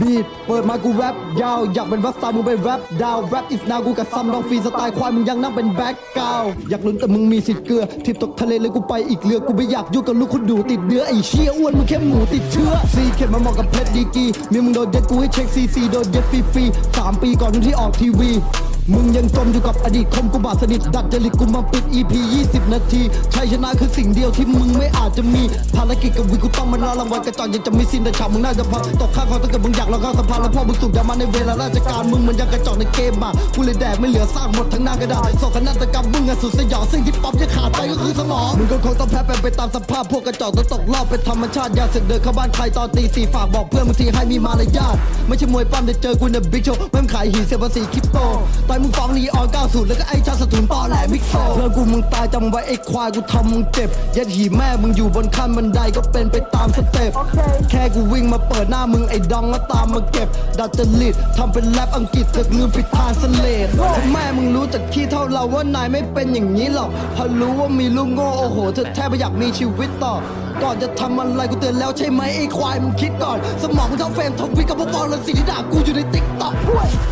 บีดเปิดมากูแรปยาว อยากเป็นวัสตล์มึงไปแรปดาวแรปอิสนากูกับซัมลองฟรีสไตล์ควายมึงยังนั่งเป็นแบ็คกราวอยากลุ้นแต่มึงมีสิทธิ์เกลือทิพตกทะเลเลยกูไปอีกเรือกูไม่อยากยุ่งกับลูกคุณดูติดเดือไอ้เชี่ยอ้วนมึงแค่หมูติดเชื้อซีเข็ดมาเหมาะกับเพชรดีกีมีมึงโดนเย็ดกูให้เช็คซีซีโดนเย็ดฟรีๆสามปีก่อนที่ออกทีวีมึงยังจมอยู่กับอดีตคมกูบาดสนิทดัดจริตกูมาปิด EP 20 นาทีชัยชนะคือสิ่งเดียวที่มึงไม่อาจจะมี ภารกิจกับวิกูต้องมาล่ารางวัลกระจอกยังจะไม่สิ้นแต่ฉากมึงน่าจะพังตกข้างคอถ้าเกิดมึงอยากลองเข้าสภาแล้วพ่อมึงสูบยามาในเวลาราชการมึงมันยังกระจอกในเกมอะกูเลยแดกไม่เหลือสร้างหมดทั้งหน้ากระดาษโศกนาฏกรรมมึงอะสุดสยองสิ่งที่ป๊อปยังขาดไปก็คือสมองมึงก็คงต้องแพ้ไปไปตามสภาพพวกกระจอกต้องตกรอบเป็นธรรมชาติยาเสึกเดินเข้าบ้านใครตอนตีสี่ฝากบอกเพื่อนมึงทีให้มีมารยาทไม่ใช่มวยปั้มแต่เจอกูในบิ๊กโชว์แม่งขายหีเสียภาษีคริปโตต่อยมึงฟ้องนีออน90 แล้วก็ไอ้ชาติสถุนต่อแหลมิกโซเพื่อนกูมึงตายจำไว้ไอ้ควายกูทำมึงเจ็บ ยัดหีแม่มึงอยู่บนขั้นบันไดก็เป็นไปตามสเต็ปแค่กูวิ่งมาเปิดหน้ามึงไอ้ดองก็ตามมาเก็บดัดจริตทำเป็นแรปอังกฤษเสึกลืมผิดทางสเลดแม่มึงรู้จากขี้เท่าเราว่านายไม่เป็นอย่างนี้หรอกพอรู้ว่ามีลูกโง่โอ้โหเธอแทบไม่อยากมีชีวิตต่อ ก่อนจะทำอะไรกูเตือนแล้วใช่ไหมไอ้ควายมึงคิดก่อน สมองมึงเท่าเฟรมทวิตกับพวกบอลแลสิ่งที่ด่ากูอยู่ในติ๊กต็อก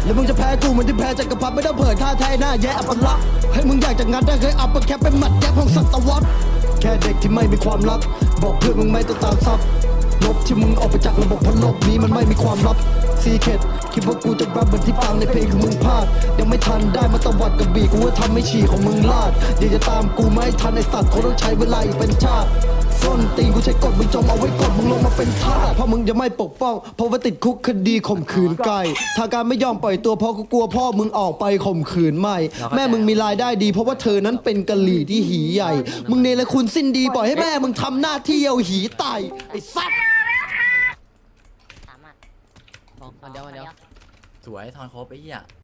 แล้วมึงจะแพ้กูเหมือนที่แพ้จักรพรรดิไม่ได้เผยท่าแท้หน้าแย่อัปลักษณ์ให้มึงอยากจะงัดได้เคยอัปเปอร์แคปเป็นหมัดแยบของสัตวรรษแค่เด็กที่ไม่มีความรักบอกเพื่อนมึงไม่ต้องตามซับลบที่มึงออกไปจากระบบเพราะลบนี้มันไม่มีความลับ ซีเคดคิดว่ากูจะแรปเหมือนที่ฟังในเพลงของมึงพลาดยังไม่ทันได้มาตะวัดกับบีกูว่าทำให้ฉี่ของมึงลาดเดี๋ยวจะตามกูไม่ทันไอสัตว์คงต้องใช้เวลาอีกเป็นชาติส้นตีนกูใช้กดมึงจมเอาไว้กดมึงลงมาเป็นทาสเพราะมึงจะไม่ปกป้อง เพราะว่าติดคุกคดีข่มขืนไก่ทางการไม่ยอมปล่อยตัวเพราะกูกลัวพ่อมึงออกไปข่มขืนไม่แม่มึงมีรายได้ดี เพราะว่าเธอนั้นเป็นกะหรี่ที่หีใหญ่ มึงเนรคุณสิ้นดีปล่อยให้แม่มึงทำหน้าที่เอาหีไตไอ้สัตว์สามอะเดี๋ยวเดี๋ยว สวยทอนครบไอ้เหี้ย